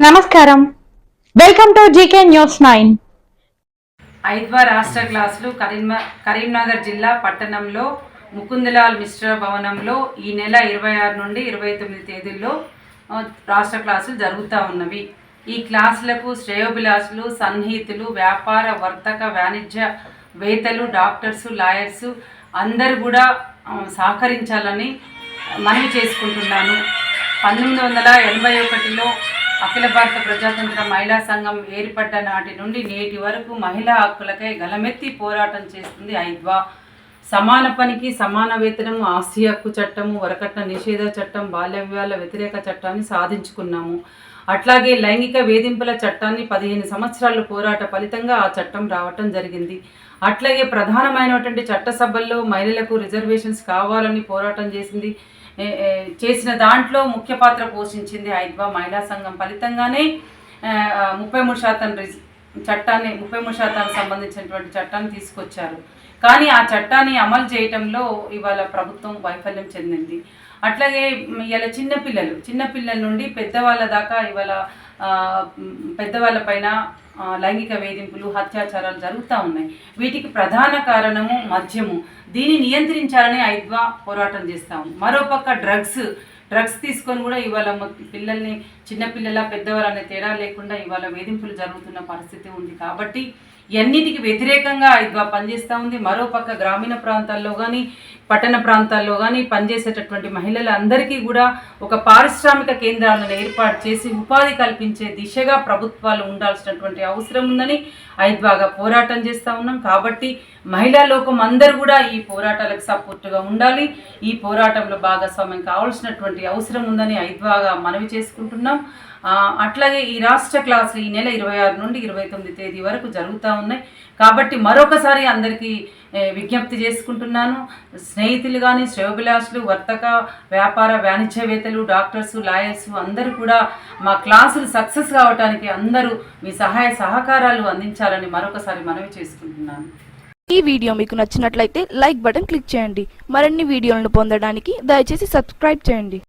నమస్కారం. Welcome to GK news nine ఐద్వా రాష్ట్ర క్లాసులు కరీంన కరీంనగర్ జిల్లా పట్టణంలో ముకుందలాల్ మిశ్ర భవనంలో ఈ నెల ఇరవై ఆరు నుండి ఇరవై తొమ్మిది తేదీల్లో రాష్ట్ర క్లాసులు జరుగుతూ ఉన్నవి. ఈ క్లాసులకు శ్రేయోభిలాషులు సన్నిహితులు వ్యాపార వర్తక వాణిజ్య వేత్తలు డాక్టర్స్ లాయర్స్ అందరు కూడా సహకరించాలని మనవి చేసుకుంటున్నాను. పంతొమ్మిది వందల ఎనభై ఒకటిలో అఖిల భారత ప్రజాతంత్ర మహిళా సంఘం ఏర్పడ్డ నాటి నుండి నేటి వరకు మహిళా హక్కులకై గలమెత్తి పోరాటం చేస్తుంది ఐద్వా. సమాన పనికి సమాన వేతనం ఆస్తి హక్కు చట్టము వరకట్న నిషేధ చట్టం బాల్య వివాహాల వ్యతిరేక చట్టాన్ని సాధించుకున్నాము. అట్లాగే లైంగిక వేధింపుల చట్టాన్ని పదిహేను సంవత్సరాల పోరాట ఫలితంగా ఆ చట్టం రావటం జరిగింది. అట్లాగే ప్రధానమైనటువంటి చట్టసభల్లో మహిళలకు రిజర్వేషన్స్ కావాలని పోరాటం చేసింది. చేసిన దాంట్లో ముఖ్య పాత్ర పోషించింది ఐద్వా మహిళా సంఘం. ఫలితంగానే ముప్పై మూడు శాతం రిజ్ చట్టాన్ని ముప్పై మూడు శాతానికి సంబంధించినటువంటి చట్టాన్ని తీసుకొచ్చారు. కానీ ఆ చట్టాన్ని అమలు చేయటంలో ఇవాళ ప్రభుత్వం వైఫల్యం చెందింది. అట్లాగే ఇవాళ చిన్నపిల్లలు చిన్నపిల్లల నుండి పెద్దవాళ్ళ దాకా ఇవాళ పెద్దవాళ్ళ పైన లైంగిక వేధింపులు అత్యాచారాలు జరుగుతూ ఉన్నాయి. వీటికి ప్రధాన కారణము మద్యము. దీన్ని నియంత్రించాలని ఐద్వా పోరాటం చేస్తాము మరోపక్క డ్రగ్స్ డ్రగ్స్ తీసుకొని కూడా ఇవాళ పిల్లల్ని చిన్నపిల్లల పెద్దవారు అనే తేడా లేకుండా ఇవాళ వేధింపులు జరుగుతున్న పరిస్థితి ఉంది. కాబట్టి ఎన్నిటికి వ్యతిరేకంగా ఐద్వా పనిచేస్తూ ఉంది. మరోపక్క గ్రామీణ ప్రాంతాల్లో కానీ పట్టణ ప్రాంతాల్లో కానీ పనిచేసేటటువంటి మహిళలందరికీ కూడా ఒక పారిశ్రామిక కేంద్రాలను ఏర్పాటు చేసి ఉపాధి కల్పించే దిశగా ప్రభుత్వాలు ఉండాల్సినటువంటి అవసరం ఉందని ఐద్వాగా పోరాటం చేస్తూ ఉన్నాం. కాబట్టి మహిళా లోకం అందరూ కూడా ఈ పోరాటాలకు సపోర్టుగా ఉండాలి. ఈ పోరాటంలో భాగస్వామ్యం కావాల్సినటువంటి అవసరం ఉందని ఐద్వాగా మనవి చేసుకుంటున్నాం. అట్లాగే ఈ రాష్ట్ర క్లాసులు ఈ నెల ఇరవై ఆరు నుండి ఇరవై తొమ్మిది తేదీ వరకు జరుగుతూ ఉన్నాయి. కాబట్టి మరొకసారి అందరికీ విజ్ఞప్తి చేసుకుంటున్నాను. స్నేహితులు కానీ శ్రేయోభిలాషులు వర్తక వ్యాపార వాణిజ్యవేత్తలు డాక్టర్స్ లాయర్స్ అందరూ కూడా మా క్లాసులు సక్సెస్ కావడానికి అందరూ మీ సహాయ సహకారాలు అందించాలని మరొకసారి మనవి చేసుకుంటున్నాను. ఈ వీడియో మీకు నచ్చినట్లయితే లైక్ బటన్ క్లిక్ చేయండి. మరిన్ని వీడియోలను పొందడానికి దయచేసి సబ్స్క్రైబ్ చేయండి.